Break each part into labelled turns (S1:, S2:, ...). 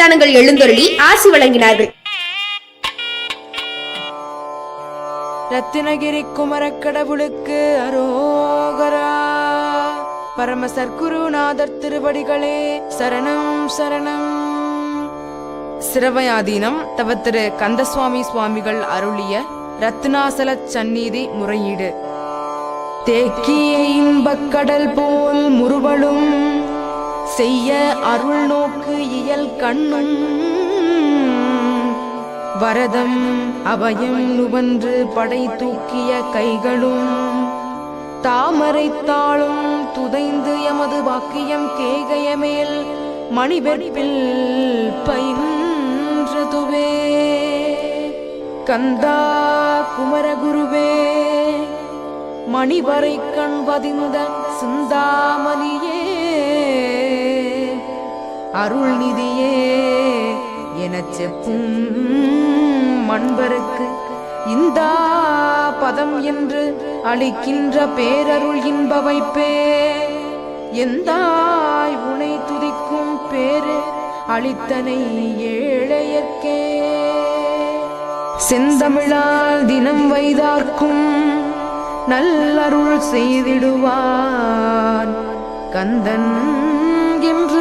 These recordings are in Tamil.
S1: அன்னதானங்கள் எழுந்தொருளி ஆசி வழங்கினார்கள்.
S2: ரத்தினகிரி குமரக் கடவுளுக்கு அரோகரா. பரம சர்க்குருநாதர் திருவடிகளே சரணம் சரணம். சிரவயாதீனம் தவ திரு கந்தசுவாமி சுவாமிகள் அருளிய ரத்னாசல சந்நிதி முறையீடு. தேக்கிய இன்பக்கடல் போல் முறுவலும் செய்ய அருள் நோக்கு இயல் கண்ணும். வரதம் அபயம் நுவன்று படை தூக்கிய கைகளும். தாமரைத்தாளும் துதைந்து எமது வாக்கியம் கேகைய மேல். மணிவெற்பில் பயின்றதுவே. கந்தா குமரகுருவே மணிவரை கண் பதிந்த சிந்தாமணியே. அருள் நிதியே எனச் செப்பும் மண்பருக்கு இந்தா பதம் என்று அளிக்கின்ற பேரருள் இன்பவைப்பே எந்தாய் உனை துதிக்கும் பேரு அளித்தனை ஏழையற்கே செந்தமிழால் தினம் வைதார்க்கும் நல்லருள் செய்திடுவான். கந்தன் என்று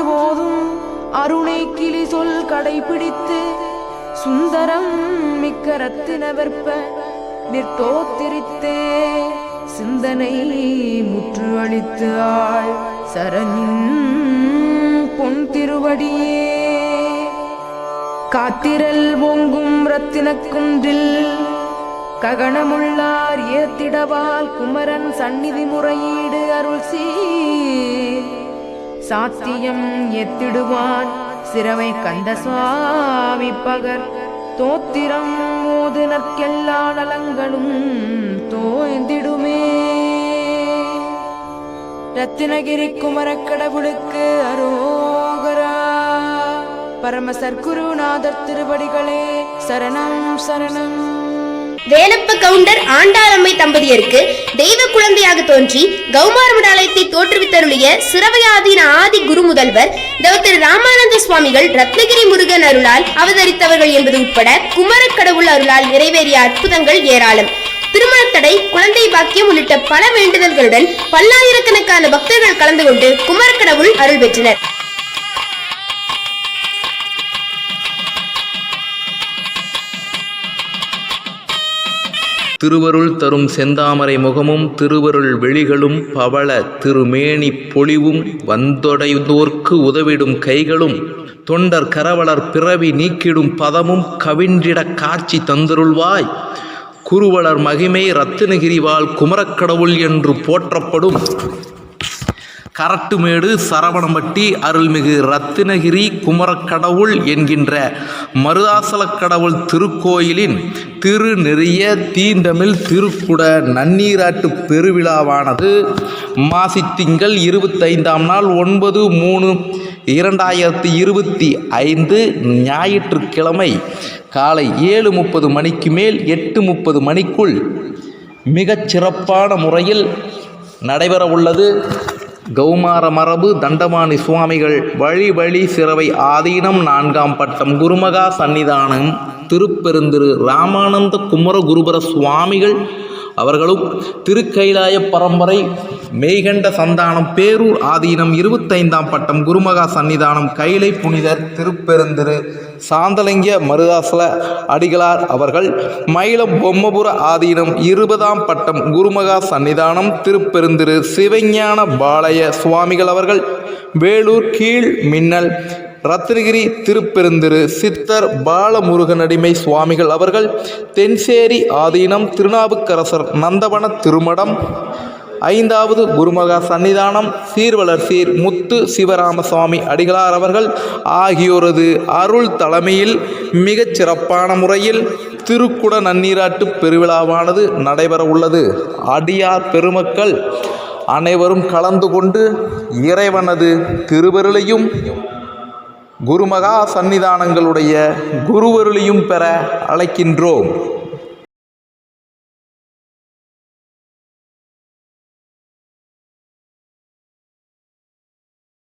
S2: அருணை கிளி சொல் கடைபிடித்து சுந்தரம் மிக்க ரத்தின வெற்ப நிற்கோத்திரித்தே சிந்தனை முற்று அளித்து ஆள் சரணின் பொன் திருவடியே. காத்திரல் ஓங்கும் ரத்தினக் குன்றில் ககனமுள்ளார் ஏத்திடவால் குமரன் சந்நிதி முறையீடு அருள் சீ சாத்தியம் எத்திடுவான். சிறவை கந்த சுவாமி பகர். தோத்திரம் மோது நலங்களும் தோய்ந்திடுமே. ரத்தினகிரி குமரக்கடவுளுக்கு அரோகரா. பரம சர்க்குருநாதர் திருவடிகளே சரணம் சரணம்.
S1: வேலப்ப கவுண்டர் ஆண்டாளம்மை தம்பதியருக்கு தெய்வ குழந்தையாக தோன்றி கௌமாரமடாலயத்தை தோற்றுவித்தருளிய சிறவையாதீன ஆதி குரு முதல்வர் தவ ராமானந்த சுவாமிகள் ரத்னகிரி முருகன் அருளால் அவதரித்தவர்கள் என்பது உட்பட குமரக் கடவுள் அருளால் நிறைவேறிய அற்புதங்கள் ஏராளம். திருமணத்தடை குழந்தை பாக்கியம் உள்ளிட்ட பல வேண்டுதல்களுடன் பல்லாயிரக்கணக்கான பக்தர்கள் கலந்து கொண்டு குமரக்கடவுள் அருள் பெற்றனர்.
S3: திருவருள் தரும் செந்தாமரை முகமும் திருவருள் வெளிகளும் பவள திருமேனி பொலிவும் வந்தொடைந்தோர்க்கு உதவிடும் கைகளும் தொண்டர் கரவலர் பிறவி நீக்கிடும் பதமும் கவின்றிட காட்சி தந்தருள்வாய். குருவலர் மகிமை ரத்தினகிரிவால் குமரக்கடவுள் என்று போற்றப்படும். கரட்டுமேடு சரவணம்பட்டி அருள்மிகு ரத்தினகிரி குமரக்கடவுள் என்கின்ற மருதாசலக் கடவுள் திருக்கோயிலின் திருநெறிய தீண்டமிழ் திருக்குட நன்னீராட்டு பெருவிழாவானது மாசித்திங்கள் இருபத்தைந்தாம் நாள் ஒன்பது மூணு இரண்டாயிரத்தி இருபத்தி ஐந்து ஞாயிற்றுக்கிழமை காலை ஏழு முப்பது மணிக்கு மேல் எட்டு முப்பது மணிக்குள் மிகச் சிறப்பான முறையில் நடைபெற உள்ளது கௌமார மரபு தண்டபாணி சுவாமிகள் வழி வழி சிறவை ஆதீனம் நான்காம் பட்டம் குருமகா சன்னிதானம் திருப்பெருந்திரு ராமானந்த குமர குருபர சுவாமிகள் அவர்களும் திருக்கைலாய பரம்பரை மெய்கண்ட சந்தானம் பேரூர் ஆதீனம் இருபத்தைந்தாம் பட்டம் குருமகா சன்னிதானம் கைலை புனிதர் திருப்பெருந்திரு சாந்தலிங்க மருதாசல அடிகளார் அவர்கள் மயிலம் பொம்மபுர ஆதீனம் இருபதாம் பட்டம் குருமகா சன்னிதானம் திருப்பெருந்திரு சிவஞான பாளைய சுவாமிகள் அவர்கள் வேலூர் கீழ் மின்னல் ரத்னகிரி திருப்பெருந்திரு சித்தர் பாலமுருகனடிமை சுவாமிகள் அவர்கள் தென்சேரி ஆதீனம் திருநாவுக்கரசர் நந்தவன திருமடம் ஐந்தாவது குருமகா சன்னிதானம் சீர்வளர் சீர் முத்து சிவராமசுவாமி அடிகளார் அவர்கள் ஆகியோரது அருள் தலைமையில் மிகச் சிறப்பான முறையில் திருக்குட நன்னீராட்டு பெருவிழாவானது நடைபெற உள்ளது. அடியார் பெருமக்கள் அனைவரும் கலந்து கொண்டு இறைவனது திருவருளையும் குருமகா சன்னிதானங்களுடைய குருவருளையும் பெற அழைக்கின்றோம்.